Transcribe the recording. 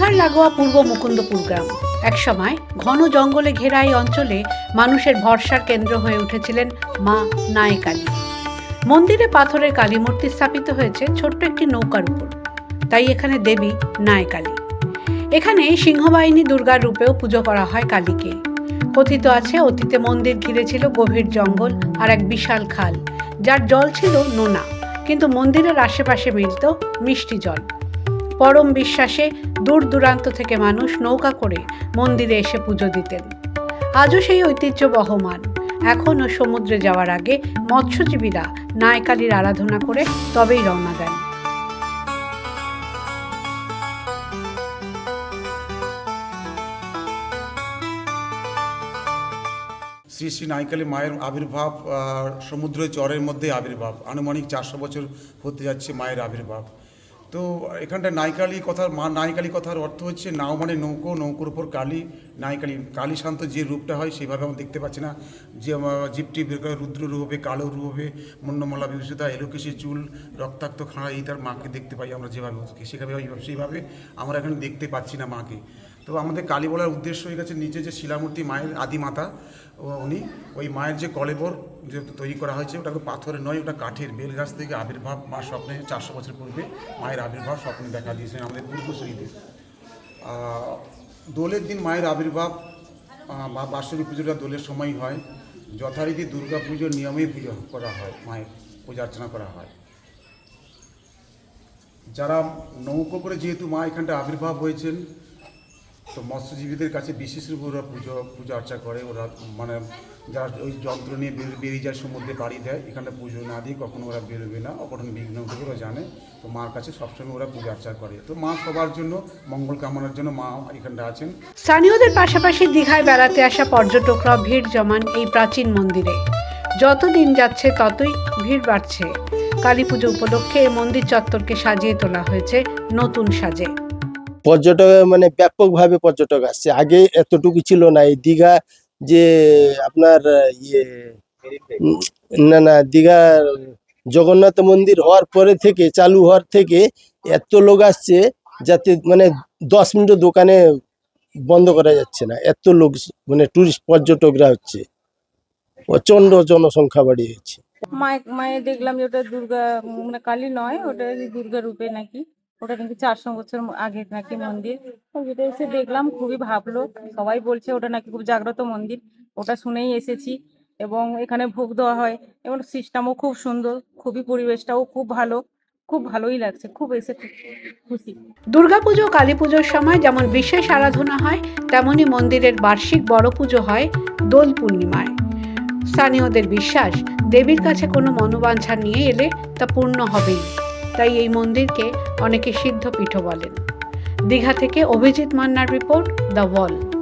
লাগোয়া পূর্ব মুকুন্দপুর গ্রাম। একসময় ঘন জঙ্গলে ঘেরা এই অঞ্চলে মানুষের ভরসার কেন্দ্র হয়ে উঠেছিলেন মা নায়কালী মন্দিরে পাথরের কালী মূর্তি স্থাপিত হয়েছে ছোট্ট একটি নৌকার উপর। তাই এখানে দেবী নায়কালী এখানে সিংহবাহিনী দুর্গার রূপেও পুজো করা হয় কালীকে। কথিত আছে, অতীতে মন্দির ঘিরে ছিল গভীর জঙ্গল আর এক বিশাল খাল, যার জল ছিল নোনা। কিন্তু মন্দিরের আশেপাশে মিলত মিষ্টি জল। পরম বিশ্বাসে দূর দূরান্ত থেকে মানুষ নৌকা করে মন্দিরে এসে পুজো দিতেন। আজও সেই ঐতিহ্য বহমান। এখনও সমুদ্রে যাওয়ার আগে মৎস্যজীবীরা নায়কালীর আরাধনা করে তবেই রওনা দেন। শ্রী শ্রী নাইকালী মায়ের আবির্ভাব সমুদ্র চরের মধ্যে আবির্ভাব। আনুমানিক চারশো বছর হতে যাচ্ছে মায়ের আবির্ভাব। তো এখানটা নাইকালি কথার মা, নাইকালি কথার অর্থ হচ্ছে নাও মানে নৌকো, নৌকোর উপর কালী, নাইকালি কালী শান্ত যে রূপটা হয় সেভাবে আমরা দেখতে পাচ্ছি না। যে জীবটি রুদ্র রূপ কালো রূপ হবে, মুন্ডমলা বিভূষিতা, এলোকেশি চুল, রক্তাক্ত খাঁড়া, এই তার মাকে দেখতে পাই আমরা যেভাবে। সেভাবে, সেইভাবে আমরা এখানে দেখতে পাচ্ছি না মাকে। তো আমাদের কালী বলার উদ্দেশ্য হয়ে গেছে নিচে যে শিলামূর্তি মায়ের আদি মাতা ও উনি ওই মায়ের যে কলেবর যে তৈরি করা হয়েছে ওটা পাথরের নয় ওটা কাঠের বেল গাছ থেকে আবির্ভাব মা স্বপ্নে চারশো বছর পূর্বে মায়ের আবির্ভাব স্বপ্নে দেখা দিয়েছেন আমাদের পূর্বসূরীদের আহ, দোলের দিন মায়ের আবির্ভাব বা বাৎসরিক পুজোটা দোলের সময় হয়। যথারীতি দুর্গা পুজোর নিয়মেই পুজো করা হয় মায়ের পূজা অর্চনা করা হয়। যারা নৌকো করে যেহেতু মা এখানটা আবির্ভাব হয়েছেন তো মৎস্যজীবীদের কাছে বিশেষ রূপে ওরা পুজো, পূজা অর্চা করে। ওরা মানে যারা ওই যন্ত্র নিয়ে বের- বেরিয়ে যায় সমুদ্রে পাড়ি দেয়, এখানে পুজো না দিয়ে কখনো ওরা বেরোবে না। অঘটন বিঘ্ন ওরা জানে। তো মার কাছে সবসময় ওরা পূজা অর্চা করে। তো মা সবার জন্য, মঙ্গল কামনার জন্য মা এখানটা আছেন। স্থানীয়দের পাশাপাশি দীঘায় বেড়াতে আসা পর্যটকরা ভিড় জমান এই প্রাচীন মন্দিরে। যত দিন যাচ্ছে, ততই ভিড় বাড়ছে। কালী পুজো উপলক্ষে এই মন্দির চত্বরকে সাজিয়ে তোলা হয়েছে নতুন সাজে। পর্যটক মানে ব্যাপকভাবে পর্যটক আসছে। আগে এতটুকু ছিল না। এই দীঘা যে আপনার ইয়ে না না, দীঘা জগন্নাথ মন্দির হওয়ার পরে থেকে, চালু হওয়ার থেকে এত লোক আসছে যাতে মানে দশ মিনিট দোকানে বন্ধ করা যাচ্ছে না। এত লোক মানে টুরিস্ট পর্যটকরা হচ্ছে। প্রচণ্ড জনসংখ্যা বাড়িয়েছে মায়ে মায়ে দেখলাম যে ওটা দুর্গা মানে কালী নয়, ওটা দুর্গা রূপে নাকি। ওটা নাকি চারশো বছর আগে নাকি মন্দির। যেটা এসে দেখলাম, খুবই ভাবলো। সবাই বলছে ওটা নাকি খুব জাগ্রত মন্দির। ওটা শুনেই এসেছি এবং এখানে ভোগ দেওয়া হয় এবং সিস্টেমও খুব সুন্দর, খুবই পরিবেশটাও খুব ভালো, খুব ভালোই লাগছে, খুব এসে খুশি। দুর্গাপুজো কালী পুজোর সময় যেমন বিশেষ আরাধনা হয় তেমনি মন্দিরের বার্ষিক বড় পুজো হয় দোল পূর্ণিমায়। স্থানীয়দের বিশ্বাস, দেবীর কাছে কোনো মনোবাঞ্ছা নিয়ে এলে তা পূর্ণ হবেই। তাই এই মন্দিরকে অনেকে সিদ্ধ পীঠ বলেন। দীঘা থেকে অভিজিৎ মান্নার রিপোর্ট দ্য ওয়াল